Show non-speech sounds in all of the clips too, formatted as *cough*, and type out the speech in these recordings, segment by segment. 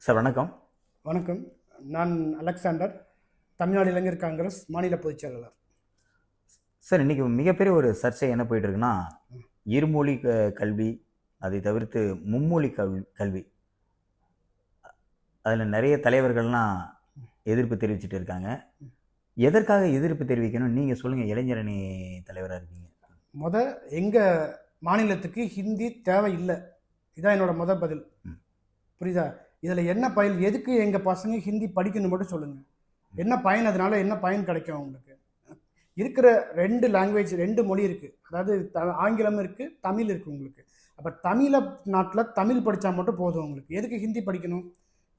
Sir வணக்கம். வணக்கம். நான் அலெக்சாண்டர் தமிழ்நாடு இளைஞர் காங்கிரஸ் மாநில பொதுச் செயலாளர். சார் இன்னைக்கு மிகப்பெரிய ஒரு சர்ச்சை என்ன போயிட்டு இருக்குன்னா இருமொழி க- கல்வி அதை தவிர்த்து மும்மொழி கல்வி கல்வி. அதில் நிறைய தலைவர்கள்லாம் எதிர்ப்பு தெரிவிச்சிட்டு இருக்காங்க. எதற்காக எதிர்ப்பு தெரிவிக்கணும்? நீங்கள் சொல்லுங்கள் இளைஞரணி தலைவராக இருக்கீங்க. முத எங்கள் மாநிலத்துக்கு ஹிந்தி தேவை இல்லை இதான் என்னோட முத பதில். புரியுதா? இதில் என்ன பயன் எதுக்கு எங்கள் பசங்க ஹிந்தி படிக்கணும் மட்டும் சொல்லுங்கள் என்ன பயன் அதனால என்ன பயன் கிடைக்கும் அவங்களுக்கு? இருக்கிற ரெண்டு லாங்குவேஜ் ரெண்டு மொழி இருக்குது அதாவது த ஆங்கிலம் இருக்குது தமிழ் இருக்குது உங்களுக்கு. அப்போ தமிழ நாட்டில் தமிழ் படித்தா மட்டும் போதும் உங்களுக்கு. எதுக்கு ஹிந்தி படிக்கணும்?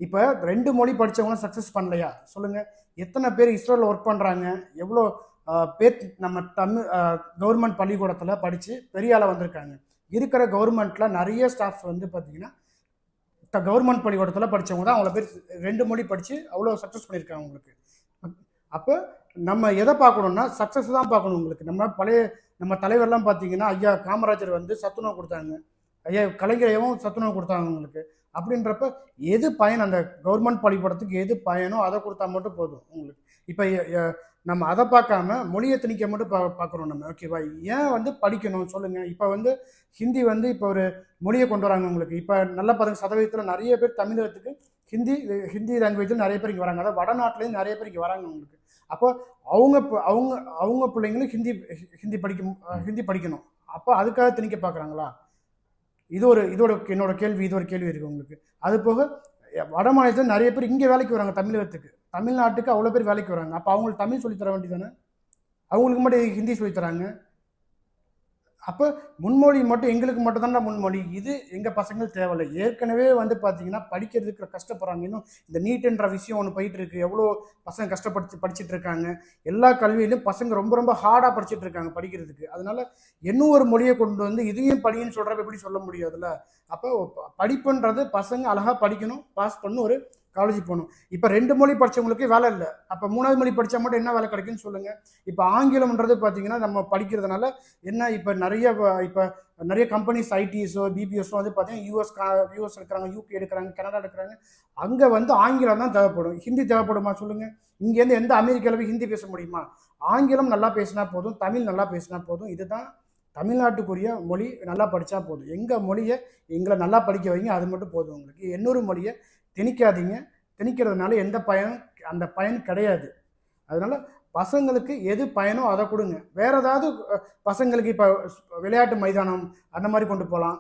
இப்போ ரெண்டு மொழி படித்தவங்களும் சக்ஸஸ் பண்ணலையா? சொல்லுங்கள் எத்தனை பேர் இஸ்ரோவில் ஒர்க் பண்ணுறாங்க எவ்வளோ பேர் நம்ம தமிழ் கவர்மெண்ட் பள்ளிக்கூடத்தில் படித்து பெரிய ஆளாக வந்திருக்காங்க. இருக்கிற கவர்மெண்ட்டில் நிறைய ஸ்டாஃப் வந்து பார்த்தீங்கன்னா கவர்மெண்ட் பள்ளிக்கூடத்தில் படித்தவங்க தான் அவ்வளோ பேர் ரெண்டு மொழி படித்து அவ்வளோ சக்ஸஸ் பண்ணியிருக்காங்க உங்களுக்கு அப்போ நம்ம எதை பார்க்கணுன்னா சக்ஸஸ் தான் பார்க்கணும் உங்களுக்கு. நம்ம பழைய நம்ம தலைவர்லாம் பார்த்தீங்கன்னா ஐயா காமராஜர் வந்து சத்துணவு கொடுத்தாங்க. ஐயா கலைஞரையும் சத்துணவு கொடுத்தாங்க உங்களுக்கு அப்படின்றப்ப எது பயன்? அந்த கவர்மெண்ட் பள்ளிக்கூடத்துக்கு எது பயனோ அதை கொடுத்தா மட்டும் போதும் உங்களுக்கு. இப்போ நம்ம அதை பார்க்காம மொழியை திணிக்க மட்டும் பா பார்க்குறோம் நம்ம. ஓகேவா ஏன் வந்து படிக்கணும்? சொல்லுங்கள் இப்போ வந்து ஹிந்தி வந்து இப்போ ஒரு மொழியை கொண்டு வராங்க உங்களுக்கு. இப்போ நல்ல பதினஞ்சு சதவீதத்தில் நிறைய பேர் தமிழகத்துக்கு ஹிந்தி ஹிந்தி லாங்குவேஜில் நிறைய பேர் இங்கே வராங்க. அதாவது வடநாட்டிலேருந்து நிறைய பேர் இங்கே வராங்க உங்களுக்கு. அப்போ அவங்க அவங்க அவங்க பிள்ளைங்களும் ஹிந்தி ஹிந்தி படிக்கும் ஹிந்தி படிக்கணும். அப்போ அதுக்காக திணிக்க பார்க்குறாங்களா? இது ஒரு இதோட என்னோட கேள்வி இது ஒரு கேள்வி இருக்குது உங்களுக்கு. அது போக வட மாநிலத்தில் நிறைய பேர் இங்கே வேலைக்கு வராங்க தமிழகத்துக்கு. தமிழ்நாட்டுக்கு அவ்வளோ பேர் வேலைக்கு வராங்க. அப்போ அவங்களுக்கு தமிழ் சொல்லித்தர வேண்டியதானே அவங்களுக்கு மட்டும் ஹிந்தி சொல்லித்தராங்க அப்போ முன்மொழி மட்டும் எங்களுக்கு மட்டும் தானே முன்மொழி. இது எங்கள் பசங்கள் தேவையில்லை. ஏற்கனவே வந்து பார்த்தீங்கன்னா படிக்கிறதுக்கு கஷ்டப்படுறாங்க. இன்னும் இந்த நீட்டுன்ற விஷயம் ஒன்று போயிட்டு இருக்கு எவ்வளோ பசங்க கஷ்டப்படுத்தி படிச்சுட்டு இருக்காங்க. எல்லா கல்வியிலும் பசங்க ரொம்ப ரொம்ப ஹார்டாக படிச்சுட்டு இருக்காங்க படிக்கிறதுக்கு. அதனால இன்னும் ஒரு மொழியை கொண்டு வந்து இதையும் படின்னு சொல்கிறப்ப எப்படி சொல்ல முடியாதுல்ல? அப்போ படிப்புன்றது பசங்க அழகாக படிக்கணும். பாஸ் பண்ணணும். ஒரு காலேஜ் போகணும். இப்போ ரெண்டு மொழி படித்தவங்களுக்கு வேலை இல்லை. அப்போ மூணாவது மொழி படித்தா மட்டும் என்ன வேலை கிடைக்குன்னு சொல்லுங்கள் இப்போ ஆங்கிலம்ன்றது பார்த்தீங்கன்னா நம்ம படிக்கிறதுனால என்ன இப்போ நிறைய இப்போ நிறைய கம்பெனிஸ் ஐடிஎஸோ பிபிஎஸோ வந்து பார்த்தீங்கன்னா யூஎஸ் யூஎஸ் எடுக்கிறாங்க யூகே எடுக்கிறாங்க கனடா எடுக்கிறாங்க. அங்கே வந்து ஆங்கிலம் தான் தேவைப்படும். ஹிந்தி தேவைப்படுமா சொல்லுங்கள் இங்கேருந்து எந்த அமெரிக்காவில் போய் ஹிந்தி பேச முடியுமா? ஆங்கிலம் நல்லா பேசினா போதும் தமிழ் நல்லா பேசினா போதும். இதுதான் தமிழ்நாட்டுக்குரிய மொழி நல்லா படித்தா போதும். எங்கள் மொழியை எங்களை நல்லா படிக்க வைங்க அது மட்டும் போதும் உங்களுக்கு. இன்னொரு மொழியை திணிக்காதீங்க. திணிக்கிறதுனால எந்த பயனும் அந்த பயன் கிடையாது. அதனால் பசங்களுக்கு எது பயனோ அதை கொடுங்க. வேறு ஏதாவது பசங்களுக்கு இப்போ விளையாட்டு மைதானம் அந்த மாதிரி கொண்டு போகலாம்.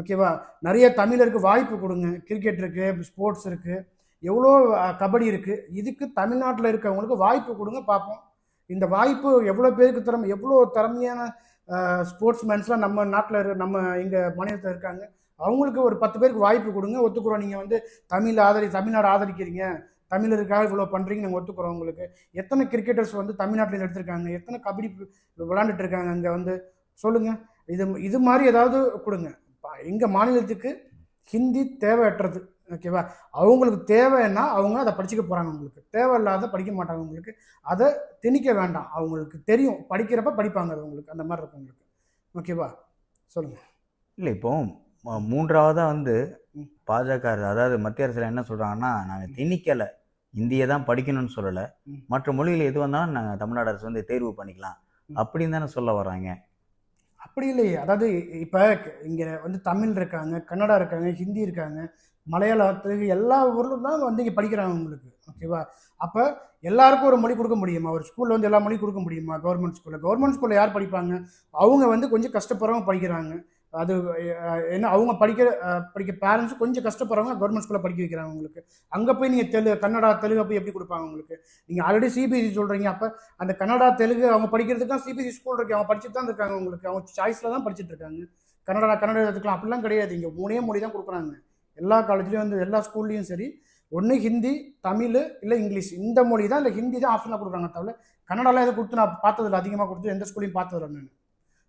ஓகேவா நிறைய தமிழருக்கு வாய்ப்பு கொடுங்க. கிரிக்கெட் இருக்குது ஸ்போர்ட்ஸ் இருக்குது எவ்வளோ கபடி இருக்குது இதுக்கு தமிழ்நாட்டில் இருக்கவங்களுக்கு வாய்ப்பு கொடுங்க பார்ப்போம். இந்த வாய்ப்பு எவ்வளோ பேருக்கு திறமை எவ்வளோ திறமையான ஸ்போர்ட்ஸ் மேன்ஸ்லாம் நம்ம நாட்டில் நம்ம எங்கள் மாநிலத்தில் இருக்காங்க. அவங்களுக்கு ஒரு பத்து பேருக்கு வாய்ப்பு கொடுங்க. ஒத்துக்குறோம். நீங்கள் வந்து தமிழ் ஆதரி தமிழ்நாடு ஆதரிக்கிறீங்க. தமிழருக்காக இவ்வளோ பண்ணுறீங்க நாங்கள் ஒத்துக்குறோம் உங்களுக்கு. எத்தனை கிரிக்கெட்டர்ஸ் வந்து தமிழ்நாட்டில் எடுத்திருக்காங்க? எத்தனை கபடி விளாண்டுட்டு இருக்காங்க அங்கே வந்து? சொல்லுங்கள் இது இது மாதிரி ஏதாவது கொடுங்க. எங்கள் மாநிலத்துக்கு ஹிந்தி தேவையற்றது. ஓகேவா அவங்களுக்கு தேவைன்னா அவங்க அதை படிச்சுக்க போகிறாங்க உங்களுக்கு தேவையில்லாத படிக்க மாட்டாங்க உங்களுக்கு அதை திணிக்க வேண்டாம். அவங்களுக்கு தெரியும். படிக்கிறப்ப படிப்பாங்க அது உங்களுக்கு அந்த மாதிரி இருக்கும் உங்களுக்கு ஓகேவா சொல்லுங்கள் இல்லை இப்போ ம- மூன்றாவதா வந்து. பாஜக அதாவது மத்திய அரசில் என்ன சொல்கிறாங்கன்னா நாங்கள் திணிக்கலை. இந்தியை தான் படிக்கணும்னு சொல்லலை. மற்ற மொழிகள் எது வந்தாலும் நாங்கள் தமிழ்நாடு அரசு வந்து தேர்வு பண்ணிக்கலாம். அப்படின்னு தானே சொல்ல வர்றாங்க அப்படி இல்லையே. அதாவது இப்போ இங்கே வந்து தமிழ் இருக்காங்க கன்னடா இருக்காங்க ஹிந்தி இருக்காங்க. மலையாளம் தெலுங்கு எல்லா ஊர்லும் தான் வந்து இங்கே படிக்கிறாங்க உங்களுக்கு ஓகேவா அப்போ எல்லாருக்கும் ஒரு மொழி கொடுக்க முடியுமா? ஒரு ஸ்கூலில் வந்து எல்லா மொழியும் கொடுக்க முடியுமா? கவர்மெண்ட் ஸ்கூலில் கவர்மெண்ட் ஸ்கூலில் யார் படிப்பாங்க? அவங்க வந்து கொஞ்சம் கஷ்டப்படுறவங்க படிக்கிறாங்க. அது என்ன அவங்க படிக்கிற படிக்க பேரண்ட்ஸும் கொஞ்சம் கஷ்டப்படுறவங்க கவர்மெண்ட் ஸ்கூலில் படிக்க வைக்கிறாங்க உங்களுக்கு. அங்கே போய் நீங்கள் தெலு கன்னடா தெலுங்கு போய் எப்படி கொடுப்பாங்க உங்களுக்கு? நீங்கள் ஆல்ரெடி சிபிஎஸ்சி சொல்கிறீங்க அப்போ அந்த கன்னடா தெலுங்கு அவங்க படிக்கிறதுக்கு தான் சிபிஎஸ்சி ஸ்கூல் இருக்கு. அவங்க படிச்சுட்டு தான் இருக்காங்க உங்களுக்கு. அவங்க சாய்ஸில் தான் படிச்சுட்டு இருக்காங்க. கன்னடா கன்னடா எடுத்துக்கலாம் அப்படிலாம் கிடையாது. இங்கே மூணே மொழி தான் கொடுக்குறாங்க. எல்லா காலேஜ்லேயும் வந்து எல்லா ஸ்கூல்லையும் சரி ஒன்று ஹிந்தி தமிழ் இல்லை இங்கிலீஷ். இந்த மொழி தான் இல்லை ஹிந்தி தான் ஆப்ஷனாக கொடுக்குறாங்க தவிர கன்னடாலாம் எதுவும் கொடுத்து நான் பார்த்ததில்ல. அதிகமாக கொடுத்து எந்த ஸ்கூலையும் பார்த்ததில்ல நான்.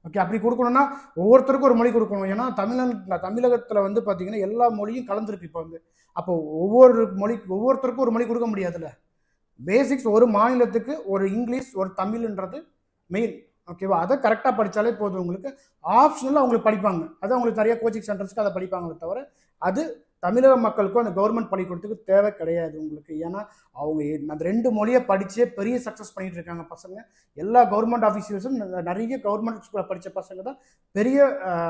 ஓகே அப்படி கொடுக்கணும்னா ஒவ்வொருத்தருக்கும் ஒரு மொழி கொடுக்கணும். ஏன்னா தமிழக தமிழகத்தில் வந்து பார்த்தீங்கன்னா எல்லா மொழியும் கலந்துருக்கு இப்போ வந்து. அப்போ ஒவ்வொரு மொழி ஒவ்வொருத்தருக்கும் ஒரு மொழி கொடுக்க முடியாதுல்ல. பேசிக்ஸ் ஒரு மாநிலத்துக்கு ஒரு இங்கிலீஷ் ஒரு தமிழ்ன்றது மெயின் ஓகேவா அதை கரெக்டாக படித்தாலே போதும் உங்களுக்கு. ஆப்ஷனலாக அவங்களுக்கு படிப்பாங்க. அது அவங்களுக்கு நிறைய கோச்சிங் சென்டர்ஸ்க்கு அதை படிப்பாங்களே தவிர அது தமிழக மக்களுக்கும் அந்த கவர்மெண்ட் பள்ளிக்கூடத்துக்கு தேவை கிடையாது உங்களுக்கு ஏன்னா அவங்க அந்த ரெண்டு மொழியை படிச்சே பெரிய சக்ஸஸ் பண்ணிட்டு இருக்காங்க பசங்க எல்லா கவர்மெண்ட் ஆஃபீஸர்ஸும் நிறைய கவர்மெண்ட் ஸ்கூலில் படித்த பசங்க தான் பெரிய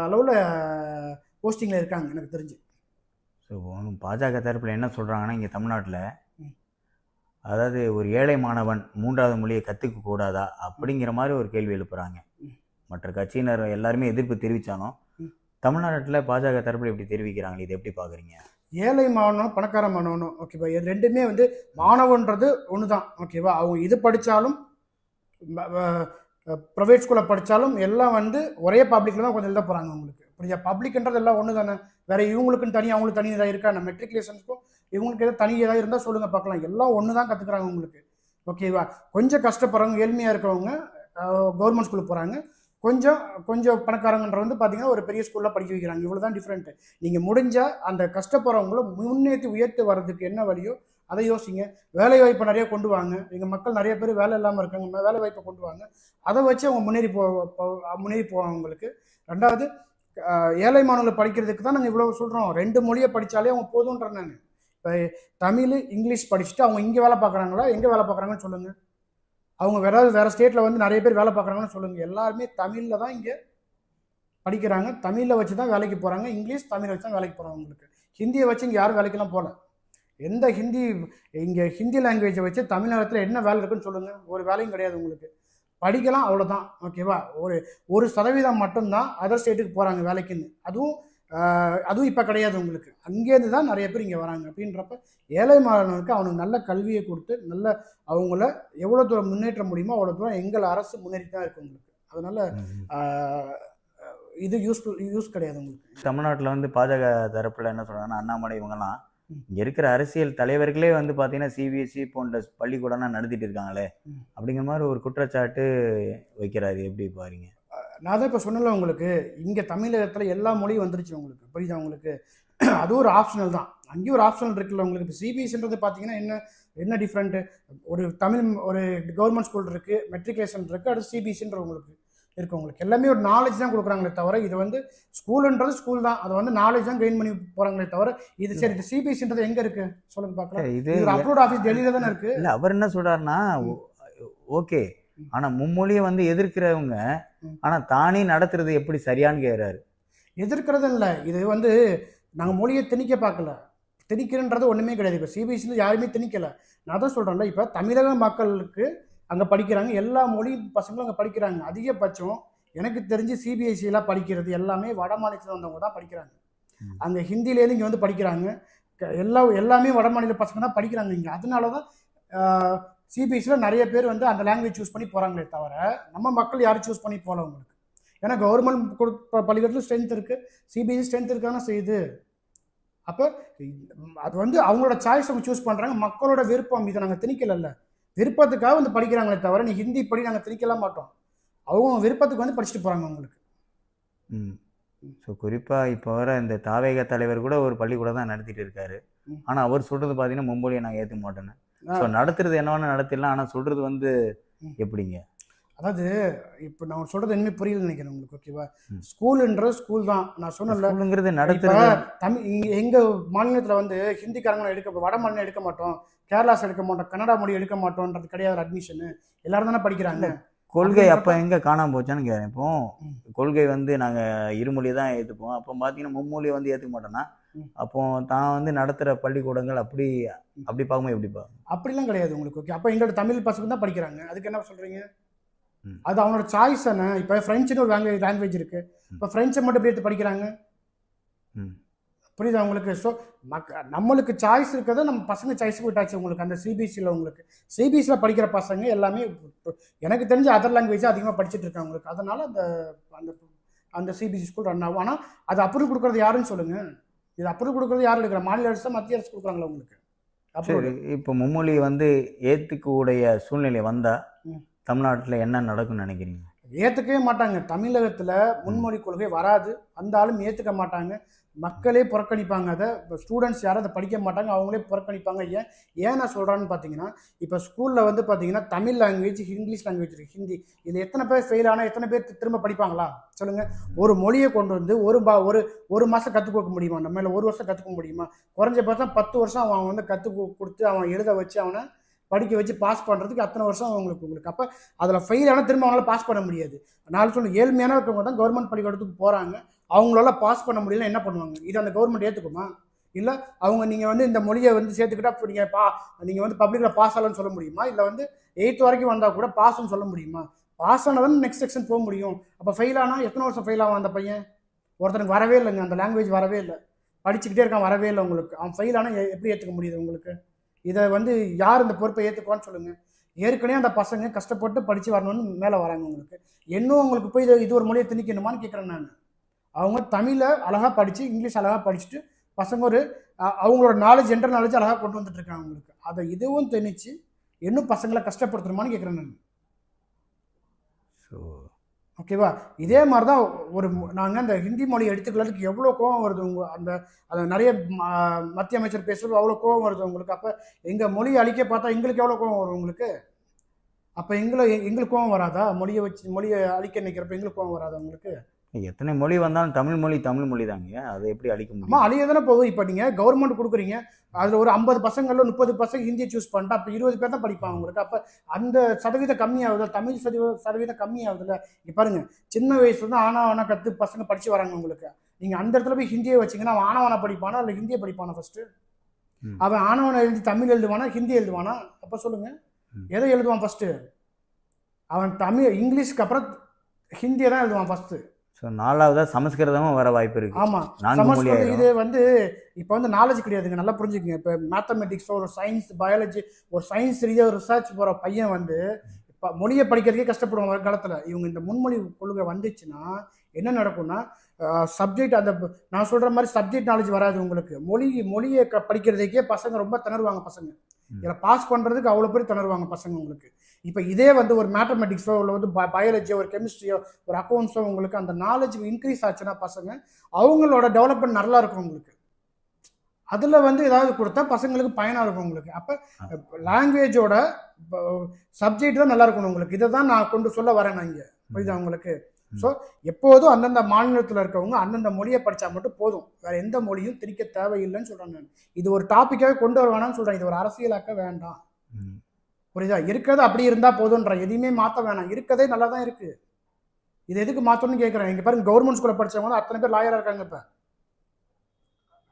அளவில் போஸ்டிங்கில் இருக்காங்க எனக்கு தெரிஞ்சு ஸோ பாஜக தரப்பில் என்ன சொல்கிறாங்கன்னா இங்கே தமிழ்நாட்டில். அதாவது ஒரு ஏழை மாணவன் மூன்றாவது மொழியை கற்றுக்க கூடாதா அப்படிங்கிற மாதிரி ஒரு கேள்வி எழுப்புறாங்க ம். மற்ற கட்சியினர் எல்லாருமே எதிர்ப்பு தெரிவித்தாலும். தமிழ்நாட்டில் பாஜக தரப்பில் எப்படி தெரிவிக்கிறாங்க இது எப்படி பார்க்குறீங்க ஏழை மாணவனும் பணக்கார மாணவனும் ஓகேவா இது ரெண்டுமே வந்து மாணவன்றது ஒன்று தான் ஓகேவா அவங்க இது படித்தாலும் ப்ரைவேட் ஸ்கூலில் படித்தாலும் எல்லாம் வந்து ஒரே பப்ளிக்கில் தான் கொஞ்சம் எழுத போகிறாங்க உங்களுக்கு புரியா பப்ளிக்ன்றது எல்லாம் ஒன்று தானே வேறு இவங்களுக்குன்னு தனி அவங்களுக்கு தனி இதாக இருக்கா? நம்ம மெட்ரிகுலேஷன்ஸ்க்கும் இவங்களுக்கு எதாவது தனி இதாக இருந்தால் சொல்லுங்கள் பார்க்கலாம். எல்லாம் ஒன்று தான் கற்றுக்குறாங்க உங்களுக்கு ஓகேவா கொஞ்சம் கஷ்டப்படுறவங்க ஏழ்மையாக இருக்கிறவங்க கவர்மெண்ட் ஸ்கூலுக்கு போகிறாங்க கொஞ்சம் கொஞ்சம் பணக்காரங்கன்ற வந்து பார்த்தீங்கன்னா ஒரு பெரிய ஸ்கூலில் படிக்க வைக்கிறாங்க. இவ்வளோ தான் டிஃப்ரெண்ட்டு நீங்கள் முடிஞ்சால் அந்த கஷ்டப்படுறவங்கள முன்னேற்றி உயர்த்து வர்றதுக்கு என்ன வழியோ அதை யோசிங்க. வேலை வாய்ப்பை நிறைய கொண்டு வாங்க. எங்கள் மக்கள் நிறைய பேர் வேலை இல்லாமல் இருக்காங்க. வேலை வாய்ப்பை கொண்டு வாங்க. அதை வச்சு அவங்க முன்னேறி போ முன்னேறி போவாங்க அவங்களுக்கு ரெண்டாவது ஏழை மாணவர்கள் படிக்கிறதுக்கு தான் நாங்கள் இவ்வளோ சொல்கிறோம் ரெண்டு மொழியை படித்தாலே அவங்க போதுன்றேன் நான். இப்போ தமிழ் இங்கிலீஷ் படிச்சுட்டு அவங்க இங்கே வேலை பார்க்குறாங்களா? எங்கே வேலை பார்க்குறாங்கன்னு சொல்லுங்கள் அவங்க வேற வேறு ஸ்டேட்டில் வந்து நிறைய பேர் வேலை பார்க்குறாங்கன்னு சொல்லுங்கள் எல்லாருமே தமிழில் தான் இங்கே படிக்கிறாங்க. தமிழில் வச்சு தான் வேலைக்கு போகிறாங்க இங்கிலீஷ் தமிழ் வச்சு தான் வேலைக்கு போகிறாங்க உங்களுக்கு ஹிந்தியை வச்சு இங்கே யாரும் வேலைக்கெல்லாம் போகல. எந்த ஹிந்தி இங்கே ஹிந்தி லாங்குவேஜை வச்சு தமிழகத்தில் என்ன வேலை இருக்குன்னு சொல்லுங்கள் ஒரு வேலையும் கிடையாது உங்களுக்கு. படிக்கலாம் அவ்வளோதான் ஓகேவா ஒரு ஒரு சதவீதம் மட்டும்தான் அதர் ஸ்டேட்டுக்கு போகிறாங்க வேலைக்குன்னு. அதுவும் அதுவும் இப்போ கிடையாது உங்களுக்கு. அங்கேருந்து தான் நிறைய பேர் இங்கே வராங்க. அப்படின்றப்ப ஏழை மாணவனுக்கு அவனுக்கு நல்ல கல்வியை கொடுத்து நல்ல அவங்கள எவ்வளோ தூரம் முன்னேற்ற முடியுமோ அவ்வளோ தூரம் எங்கள் அரசு முன்னேறி தான் இருக்கு உங்களுக்கு. அதனால இது யூஸ்ஃபுல் யூஸ் கிடையாது உங்களுக்கு. தமிழ்நாட்டில் வந்து பாஜக தரப்பில் என்ன சொல்கிறாங்கன்னா அண்ணாமலை இவங்கெல்லாம். இங்கே இருக்கிற அரசியல் தலைவர்களே வந்து பார்த்தீங்கன்னா சிபிஎஸ்சி போன்ற பள்ளிக்கூடம்லாம் நடத்திட்டு இருக்காங்களே. அப்படிங்கிற மாதிரி ஒரு குற்றச்சாட்டு வைக்கிறாரு. எப்படி பாருங்க. நான் தான் இப்போ சொன்னல உங்களுக்கு இங்கே தமிழகத்தில் எல்லா மொழியும் வந்துருச்சு உங்களுக்கு. புரியுதா உங்களுக்கு? *clears throat* அது ஒரு ஆப்ஷனல் தான். அங்கேயும் ஒரு ஆப்ஷனல் இருக்குல்ல உங்களுக்கு. இப்போ சிபிஎஸ்ன்றது பார்த்தீங்கன்னா என்ன என்ன டிஃப்ரெண்ட்டு ஒரு தமிழ் ஒரு கவர்மெண்ட் ஸ்கூல் இருக்குது மெட்ரிகுலேஷன் இருக்குது அடுத்து சிபிஎஸ்சின்ற உங்களுக்கு இருக்கு உங்களுக்கு. எல்லாமே ஒரு நாலேஜ் தான் கொடுக்குறாங்களே தவிர இது வந்து ஸ்கூலுன்றது ஸ்கூல் தான். அதை வந்து நாலேஜ் தான் கெயின் பண்ணி போகிறாங்களே தவிர இது சரி இது சிபிஎஸ்சின்றது எங்கே இருக்குது சொல்லுங்க பார்க்கலாம் இது அப்லோட் ஆஃபீஸ் டெல்லியில் தானே இருக்குது இல்லை அவர் என்ன சொல்றாருன்னா ஓகே. ஆனால் மும்மொழியை வந்து எதிர்க்கிறவங்க. ஆனால் தானே நடத்துறது எப்படி சரியான்னு கேட்குறாரு எதிர்க்கிறது இல்லை இது வந்து நாங்கள் மொழியை திணிக்க பார்க்கல. திணிக்கிறன்றது ஒன்றுமே கிடையாது. இப்போ சிபிஎஸ்சியில் யாருமே திணிக்கல. நான் தான் சொல்கிறேன்ல இப்போ தமிழக மக்களுக்கு அங்கே படிக்கிறாங்க. எல்லா மொழி பசங்களும் அங்கே படிக்கிறாங்க. அதிகபட்சம் எனக்கு தெரிஞ்சு சிபிஎஸ்சியில் படிக்கிறது எல்லாமே வட மாநிலத்தில் வந்தவங்க தான் படிக்கிறாங்க. அங்கே ஹிந்திலேருந்து இங்கே வந்து படிக்கிறாங்க. எல்லா எல்லாமே வட மாநில பசங்க தான் படிக்கிறாங்க இங்கே. அதனால தான் சிபிஎஸ்சியில் நிறைய பேர் வந்து அந்த லாங்குவேஜ் சூஸ் பண்ணி போகிறாங்களே தவிர நம்ம மக்கள் யாரும் சூஸ் பண்ணி போகல உங்களுக்கு ஏன்னா கவர்மெண்ட் கொடு ப- பள்ளிக்கூடத்தில் ஸ்ட்ரென்த் இருக்குது சிபிஎஸ்சி ஸ்ட்ரென்த் இருக்கான? செய்யுது அப்போ அது வந்து அவங்களோட சாய்ஸ் அவங்க சூஸ் பண்ணுறாங்க மக்களோட விருப்பம் இதை நாங்கள் திணிக்கலல்ல. விருப்பத்துக்காக வந்து படிக்கிறாங்களே தவிர நீ ஹிந்தி படி நாங்கள் திணிக்கலாம் மாட்டோம். அவங்க விருப்பத்துக்கு வந்து படிச்சுட்டு போகிறாங்க அவங்களுக்கு. ம். ஸோ குறிப்பாக இப்போ வர இந்த தாவேக தலைவர் கூட ஒரு பள்ளிக்கூடம் தான் நடத்திட்டு இருக்காரு. ஆனால் அவர் சொல்கிறது பார்த்தீங்கன்னா மும்மொழியை நாங்கள் ஏற்க மாட்டேன்னு. ஸோ நடத்துறது என்ன வேணா நடத்திடலாம் ஆனால் சொல்கிறது வந்து. எப்படிங்க அதாவது இப்போ நான் சொல்கிறது இனிமேல் புரியல நினைக்கிறேன் உங்களுக்கு ஓகேவா ம். ஸ்கூலுன்றது ஸ்கூல் தான் நான் இப்போ நடத்துறது தமிழ் இங்க எங்கள் மாநிலத்தில் வந்து ஹிந்திக்காரங்களை எடுக்க வட மாநிலம் எடுக்க மாட்டோம் கேரளாஸ் எடுக்க மாட்டோம் கன்னடா மொழி எடுக்க மாட்டோன்றது கிடையாது அட்மிஷனு எல்லாரும் தானே படிக்கிறாங்க கொள்கை அப்போ எங்கே காணாம போச்சான்னு கேட்குறேன் இப்போ ம். கொள்கை வந்து நாங்கள் இருமொழி தான் ஏற்றுப்போம் அப்போ பார்த்தீங்கன்னா மும்மொழியை வந்து ஏற்றுக்க மாட்டோம்னா. அப்போ தான் வந்து நடத்துகிற பள்ளிக்கூடங்கள் அப்படி அப்படி பார்க்கும்போது எப்படிப்பா அப்படிலாம் கிடையாது உங்களுக்கு ஓகே அப்போ எங்களோட தமிழ் பசங்க தான் படிக்கிறாங்க. அதுக்கு என்ன சொல்கிறீங்க. அது அவனோட சாய்ஸ் தானே. இப்போ ஃப்ரெஞ்சுன்னு ஒரு லாங்குவேஜ் லாங்குவேஜ் இருக்குது இப்போ ஃப்ரெஞ்சை மட்டும் எப்படி எடுத்து படிக்கிறாங்க? புரியுதா உங்களுக்கு? ஸோ மக்க நம்மளுக்கு சாய்ஸ் இருக்கிறத நம்ம பசங்க சாய்ஸுக்கு விட்டாச்சு உங்களுக்கு. அந்த சிபிஎஸ்சியில் உங்களுக்கு. சிபிஎஸ்சியில் படிக்கிற பசங்க எல்லாமே எனக்கு தெரிஞ்ச அதர் லாங்குவேஜ் அதிகமாக படிச்சுட்டு இருக்காங்க உங்களுக்கு. அதனால அந்த அந்த அந்த சிபிஎஸ்சி ஸ்கூல் ரன் ஆகும். ஆனால் அது அப்ரூவ் கொடுக்குறது யாருன்னு சொல்லுங்க. இது அப்ரூவ் கொடுக்குறது யார் எடுக்கிற? மாநில அரசு மத்திய அரசு கொடுக்குறாங்களா உங்களுக்கு? சரி இப்போ மும்மொழி வந்து ஏற்றுக்கூடிய சூழ்நிலை வந்தால். தமிழ்நாட்டில் என்ன நடக்கும்னு நினைக்கிறீங்க? ஏற்றுக்கவே மாட்டாங்க. தமிழகத்தில் முன்மொழி கொள்கை வராது. அந்த ஆளும் ஏற்றுக்க மாட்டாங்க. மக்களே புறக்கணிப்பாங்க. அதை ஸ்டூடெண்ட்ஸ் யாரும் அதை படிக்க மாட்டாங்க. அவங்களே புறக்கணிப்பாங்க. ஏன்? ஏன் நான் சொல்கிறான்னு பார்த்தீங்கன்னா இப்போ ஸ்கூலில் வந்து பார்த்தீங்கன்னா தமிழ் லாங்குவேஜ் இங்கிலீஷ் லாங்குவேஜ் இருக்குது ஹிந்தி. இது எத்தனை பேர் ஃபெயில் ஆனால் எத்தனை பேர் திரும்ப படிப்பாங்களா? சொல்லுங்கள் ஒரு மொழியை கொண்டு வந்து ஒரு பா ஒரு ஒரு மாதம் கற்றுக் கொடுக்க முடியுமா? நம்ம இல்லை ஒரு வருஷம் கற்றுக்க முடியுமா? குறைஞ்சபட்சம் பத்து வருஷம் அவன் வந்து கற்றுக் கொடுத்து அவன் எழுத வச்சு அவனை படிக்க வச்சு பாஸ் பண்ணுறதுக்கு அத்தனை வருஷம் அவங்களுக்கு உங்களுக்கு. அப்போ அதில் ஃபெயில் ஆனால் திரும்ப அவங்களால பாஸ் பண்ண முடியாது. நான் சொல்ல ஏழ்மையான இருக்கவங்க தான் கவர்மெண்ட் பள்ளிக்கூடத்துக்கு போகிறாங்க அவங்களால பாஸ் பண்ண முடியல என்ன பண்ணுவாங்க? இது அந்த கவர்மெண்ட் ஏற்றுக்குமா இல்லை அவங்க நீங்கள் வந்து இந்த மொழியை வந்து சேர்த்துக்கிட்டா இப்போ நீங்கள் பா நீங்கள் வந்து பப்ளிக்கில் பாஸ் ஆகலன்னு சொல்ல முடியுமா? இல்லை வந்து எயித் வரைக்கும் வந்தால் கூட பாஸ்ன்னு சொல்ல முடியுமா? பாஸ் ஆனால் நெக்ஸ்ட் செக்ஷன் போக முடியும். அப்போ ஃபெயில் ஆனால் எத்தனை வருஷம் ஃபெயில் ஆகும் அந்த பையன்? ஒருத்தனுக்கு வரவே இல்லைங்க அந்த லாங்குவேஜ் வரவே இல்லை. படிச்சுக்கிட்டே இருக்கான் வரவே இல்லை உங்களுக்கு. அவன் ஃபெயில் ஆனால் எப்படி ஏற்றுக்க முடியுது உங்களுக்கு? இதை வந்து யார் இந்த பொறுப்பை ஏற்றுக்குவான்னு சொல்லுங்கள் ஏற்கனவே அந்த பசங்க கஷ்டப்பட்டு படித்து வரணும்னு மேலே வராங்க உங்களுக்கு. இன்னும் உங்களுக்கு போய் இது இது ஒரு மொழியை திணிக்கணுமான்னு கேட்குறேன் நான். அவங்க தமிழை அழகாக படித்து இங்கிலீஷ் அழகாக படிச்சுட்டு பசங்க ஒரு அவங்களோட நாலேஜ் ஜென்ரல் நாலேஜ் அழகாக கொண்டு வந்துட்டு இருக்காங்க உங்களுக்கு அதை இதுவும் திணிச்சு இன்னும் பசங்களை கஷ்டப்படுத்தணுமான்னு கேட்குறேன் நான். ஸோ ஓகேவா இதே மாதிரி தான் ஒரு நாங்கள் அந்த ஹிந்தி மொழி எடுத்துக்கிறதுக்கு எவ்வளோ கோவம் வருது உங்க அந்த அந்த நிறைய மத்திய அமைச்சர் பேசுறது அவ்வளோ கோவம் வருது உங்களுக்கு. அப்போ எங்கள் மொழியை அழிக்க பார்த்தா எங்களுக்கு எவ்வளோ கோவம் வரும் உங்களுக்கு? அப்போ எங்களை எங்களுக்கு கோவம் வராதா? மொழியை வச்சு மொழியை அழிக்க நிற்கிறப்ப எங்களுக்கு கோவம் வராதா உங்களுக்கு? எத்தனை மொழி வந்தாலும் தமிழ் மொழி தமிழ் மொழி தாங்க அதை எப்படி அழிக்க முடியும்? அழிய தானே போகுது? இப்போ நீங்கள் கவர்மெண்ட் கொடுக்குறீங்க. அதில் ஒரு ஐம்பது பசங்களில் முப்பது பசங்க ஹிந்தியை சூஸ் பண்ணிட்டா அப்போ இருபது பேர் தான் படிப்பாங்க உங்களுக்கு. அப்போ அந்த சதவீதம் கம்மியாகுது? தமிழ் சதவீதம் சதவீதம் கம்மியாகுதுல்ல? இங்க பாருங்க. சின்ன வயசுல தான் ஆனா ஆனா கற்று பசங்க படிச்சு வராங்க உங்களுக்கு. நீங்கள் அந்த இடத்துல போய் ஹிந்தியை வச்சீங்கன்னா அவன் ஆனவனா படிப்பானா? இல்லை ஹிந்தியை படிப்பானா ஃபர்ஸ்ட் ம். அவன் ஆனவனை எழுதி தமிழ் எழுதுவானா? ஹிந்தி எழுதுவானா? அப்போ சொல்லுங்க. ம். எதை எழுதுவான் ஃபர்ஸ்ட் அவன் தமிழ் இங்கிலீஷ்க்கு அப்புறம் ஹிந்தியை தான் எழுதுவான் ஃபர்ஸ்ட் ஸோ நாலாவதா சமஸ்கிருதமும் வர வாய்ப்பு இருக்கு. ஆமா. நான்கு மொழி சமஸ்கிருதம் இது வந்து இப்போ வந்து நாலேஜ் கிடையாதுங்க. நல்லா புரிஞ்சுக்கங்க. இப்போ மேத்தமெட்டிக்ஸ் ஒரு சயின்ஸ் பயாலஜி ஒரு சயின்ஸ் ரீதியாக ரிசர்ச் போகிற பையன் வந்து இப்போ மொழியை படிக்கிறதுக்கே கஷ்டப்படுவாங்க வருங்காலத்தில் இவங்க இந்த முன்மொழி கொள்கை வந்துச்சுன்னா என்ன நடக்கும்னா சப்ஜெக்ட் அந்த நான் சொல்கிற மாதிரி சப்ஜெக்ட் நாலேஜ் வராது உங்களுக்கு. மொழி மொழியை க படிக்கிறதுக்கே பசங்க ரொம்ப திணறுவாங்க பசங்க. இதில் பாஸ் பண்ணுறதுக்கு அவ்வளோ பேர் திணறுவாங்க பசங்க உங்களுக்கு. இப்போ இதே வந்து ஒரு மேத்தமெட்டிக்ஸோ இல்லை வந்து பயாலஜியோ ஒரு கெமிஸ்ட்ரியோ ஒரு அக்கௌண்ட்ஸோ உங்களுக்கு அந்த நாலேஜ் இன்க்ரீஸ் ஆச்சுன்னா பசங்க அவங்களோட டெவலப்மெண்ட் நல்லா இருக்கும் உங்களுக்கு. அதில் வந்து ஏதாவது கொடுத்தா பசங்களுக்கு பயனாக இருக்கும் உங்களுக்கு. அப்போ லாங்குவேஜோட சப்ஜெக்ட் தான் நல்லா இருக்கணும் உங்களுக்கு. இதை தான் நான் கொண்டு சொல்ல வரேன் நான் இங்கே. புரியுதா உங்களுக்கு? ஸோ எப்போதும் அந்தந்த மாநிலத்தில் இருக்கவங்க அந்தந்த மொழியை படித்தா மட்டும் போதும். வேற எந்த மொழியும் திரிக்க தேவையில்லைன்னு சொல்கிறேன் நான். இது ஒரு டாப்பிக்காகவே கொண்டு வர வேணாம்னு சொல்கிறேன் இது ஒரு அரசியலாக்க வேண்டாம். புரியுதா? இருக்கிறது அப்படி இருந்தால் போதுன்ற எதையுமே மாற்ற வேணாம். இருக்கதே நல்லா தான் இருக்கு. இது எதுக்கு மாற்றணும்னு கேட்குறேன் இங்கே பாருங்க கவர்மெண்ட் ஸ்கூலில் படிச்சவங்க வந்து அத்தனை பேர் லாயராக இருக்காங்க இப்போ.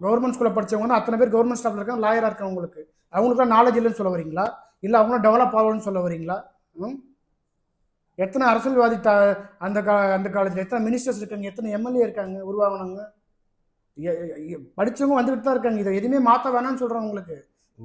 கவர்மெண்ட் ஸ்கூலில் படிச்சவங்க வந்து அத்தனை பேர் கவர்மெண்ட் ஸ்டாஃப்ல இருக்காங்க லாயராக இருக்காங்க உங்களுக்கு அவங்களுக்குலாம் நாலேஜ் இல்லைன்னு சொல்ல வரீங்களா? இல்லை அவங்களும் டெவலப் ஆகணும்னு சொல்ல வரீங்களா? ம்? எத்தனை அரசியல்வாதி த அந்த கா அந்த காலேஜில் எத்தனை மினிஸ்டர்ஸ் இருக்காங்க எத்தனை எம்எல்ஏ இருக்காங்க உருவாகினாங்க? படித்தவங்க வந்துக்கிட்டு தான் இருக்காங்க. இதை எதுவுமே மாற்ற வேணாம்னு சொல்கிறேன் உங்களுக்கு.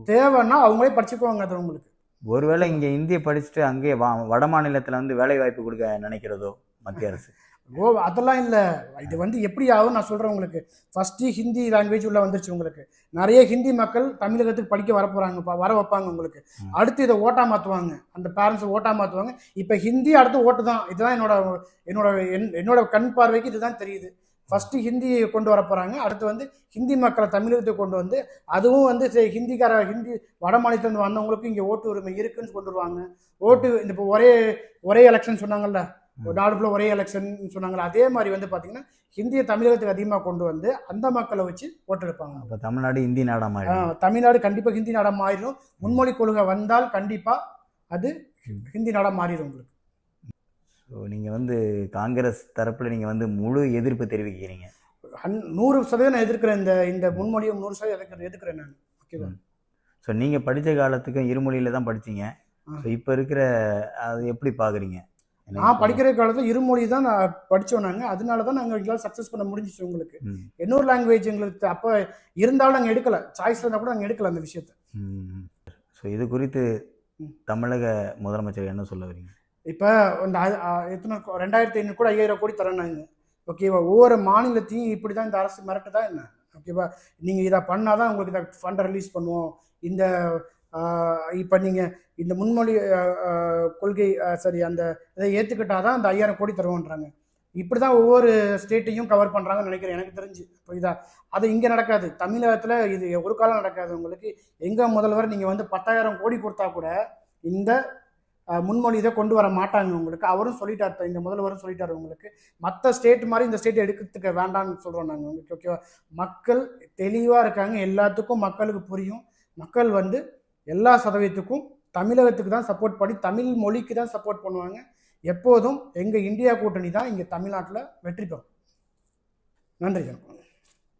தேவைன்னா அவங்களே படிச்சுக்குவாங்க அது உங்களுக்கு. ஒருவேளை இங்கே இந்திய படிச்சுட்டு அங்கேயே வா- வட மாநிலத்தில் வந்து வேலை வாய்ப்பு கொடுக்க நினைக்கிறதோ மத்திய அரசு? ஓ அதெல்லாம் இல்லை. இது வந்து எப்படி ஆகும் நான் சொல்கிறேன் உங்களுக்கு. ஃபஸ்ட்டு ஹிந்தி லாங்குவேஜ் உள்ள வந்துருச்சு உங்களுக்கு. நிறைய ஹிந்தி மக்கள் தமிழகத்துக்கு படிக்க வர போகிறாங்க வர வைப்பாங்க உங்களுக்கு. அடுத்து இதை ஓட்டா மாற்றுவாங்க அந்த பேரண்ட்ஸ் ஓட்டா மாற்றுவாங்க இப்போ ஹிந்தி அடுத்து ஓட்டு தான். இதுதான் என்னோட என்னோட என்- என்னோட கண் பார்வைக்கு இதுதான் தெரியுது. ஃபஸ்ட்டு ஹிந்தி கொண்டு வர போகிறாங்க அடுத்து வந்து ஹிந்தி மக்களை தமிழகத்துக்கு கொண்டு வந்து அதுவும் வந்து சரி, ஹிந்திக்கார ஹிந்தி வட மாநிலத்துலேருந்து வந்தவங்களுக்கும் இங்கே ஓட்டு உரிமை இருக்குன்னு கொண்டு வருவாங்க. ஓட்டு இந்த இப்போ ஒரே ஒரே எலெக்ஷன் சொன்னாங்கல்ல. ஒரு நாடு ஃபுல்லாக ஒரே எலெக்ஷன் சொன்னாங்கல்ல அதே மாதிரி வந்து பார்த்தீங்கன்னா ஹிந்தியை தமிழகத்துக்கு அதிகமாக கொண்டு வந்து அந்த மக்களை வச்சு ஓட்டு எடுப்பாங்க. அப்ப தமிழ்நாடு இந்தி நாடா மாறிடும். தமிழ்நாடு கண்டிப்பாக ஹிந்தி நாடாக மாறிடும். முன்மொழி கொள்கை வந்தால் கண்டிப்பாக அது ஹிந்தி நாடாக மாறிடும் உங்களுக்கு. ஸோ நீங்க வந்து காங்கிரஸ் தரப்புல நீங்க வந்து முழு எதிர்ப்பு தெரிவிக்கிறீங்க. நூறு சதவீதம் நான் எதிர்க்கிறேன். இந்த இந்த முன்மொழியை நூறு சதவீதம் எதிர்க்கிறேன் எதிர்க்கிறேன் நான். ஓகேவா ஸோ நீங்க படிச்ச காலத்துக்கும் இருமொழியில தான் படிச்சீங்க. ஆ. ஸோ இப்போ இருக்கிற அது எப்படி பாக்குறீங்க? நான் படிக்கிற காலத்தில் இருமொழி தான் நான் படித்தோம் நாங்கள் அதனால தான் நாங்கள் எங்களால் சக்ஸஸ் பண்ண முடிஞ்சிச்சு உங்களுக்கு. இன்னொரு லாங்குவேஜ் எங்களுக்கு அப்போ இருந்தாலும் நாங்கள் எடுக்கல. சாய்ஸ் இருந்தால் கூட நாங்கள் எடுக்கல அந்த விஷயத்தை. ஸோ இது குறித்து. தமிழக முதலமைச்சர் என்ன சொல்ல வரீங்க இப்போ இந்த எத்தனை ரெண்டாயிரத்தி ஐநூறு கூட ஐயாயிரம் கோடி தரேன்னாங்க ஓகேவா ஒவ்வொரு மாநிலத்தையும் இப்படி தான் இந்த அரசு மிரட்டுதா என்ன? ஓகேவா நீங்கள் இதை பண்ணால் தான் உங்களுக்கு இதை ஃபண்டை ரிலீஸ் பண்ணுவோம். இந்த இப்போ நீங்கள் இந்த முன்மொழி கொள்கை சரி அந்த இதை ஏற்றுக்கிட்டாதான் அந்த ஐயாயிரம் கோடி தருவோன்றாங்க. இப்படி தான் ஒவ்வொரு ஸ்டேட்டையும் கவர் பண்ணுறாங்கன்னு நினைக்கிறேன். எனக்கு தெரிஞ்சு. புரியுதா? அது இங்கே நடக்காது. தமிழகத்தில் இது ஒரு காலம் நடக்காது உங்களுக்கு. எங்கே முதல்வர் நீங்கள் வந்து பத்தாயிரம் கோடி கொடுத்தா கூட இந்த முன்மொழி இதை கொண்டு வர மாட்டாங்க உங்களுக்கு. அவரும் சொல்லிட்டார் இந்த முதல்வரும் சொல்லிட்டார் உங்களுக்கு. மற்ற ஸ்டேட் மாதிரி இந்த ஸ்டேட் எடுக்கிறதுக்கு வேண்டாம்னு சொல்கிறோம் நாங்கள் உங்களுக்கு ஓகேவா மக்கள் தெளிவாக இருக்காங்க. எல்லாத்துக்கும் மக்களுக்கு புரியும். மக்கள் வந்து எல்லா சதவீதத்துக்கும் தமிழகத்துக்கு தான் சப்போர்ட் பண்ணி தமிழ் மொழிக்கு தான் சப்போர்ட் பண்ணுவாங்க. எப்போதும் எங்கள் இந்தியா கூட்டணி தான் இங்கே தமிழ்நாட்டில் வெற்றி பெறும். நன்றி வணக்கம்.